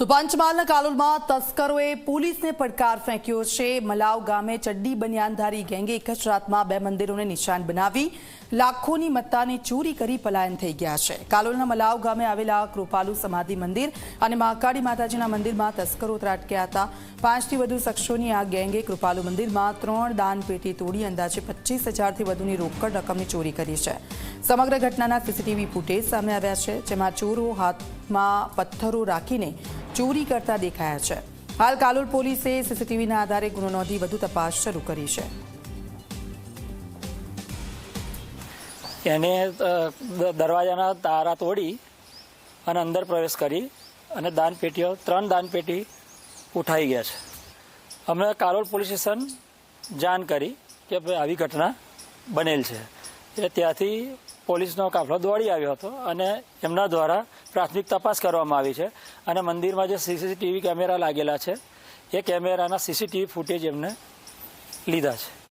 તો પંચમહાલના કાલોલમાં તસ્કરોએ પોલીસને પડકાર ફેંક્યો છે. મલાવ ગામે ચડ્ડી બનિયાનધારી ગેંગે એક જ રાતમાં બે મંદિરોને નિશાન બનાવી લાખોની મત્તાની ચોરી કરી પલાયન થઈ ગયા છે. કાલોલના મલાવ ગામે આવેલા કૃપાલુ સમાધિ મંદિર અને મહાકાળી માતાજીના મંદિરમાં તસ્કરો ત્રાટક્યા હતા. પાંચથી વધુ શખ્સોની આ ગેંગે કૃપાલુ મંદિરમાં ત્રણ દાન પેટી તોડી અંદાજે પચીસ હજારથી વધુની રોકડ રકમની ચોરી કરી છે. સમગ્ર ઘટનાના સીસીટીવી ફૂટેજ સામે આવ્યા છે, જેમાં ચોરો હાથમાં પથ્થરો રાખીને ચોરી કરતા દેખાયા છે. હાલ કાલોલ પોલીસે સીસીટીવીના આધારે ગુનો નોંધી વધુ તપાસ શરૂ કરી છે. એને દરવાજાના તારા તોડી અને અંદર પ્રવેશ કરી અને દાનપેટીઓ ત્રણ દાનપેટી ઉઠાઈ ગયા છે. અમે કાલોલ પોલીસ સ્ટેશન જાણ કરી કે ભાઈ આવી ઘટના બનેલ છે. એટલે ત્યાંથી પોલીસનો કાફલો દોડી આવ્યો હતો અને એમના દ્વારા પ્રાથમિક તપાસ કરવામાં આવી છે. અને મંદિરમાં જે સીસીટીવી કેમેરા લાગેલા છે, એ કેમેરાના સીસીટીવી ફૂટેજ એમને લીધા છે.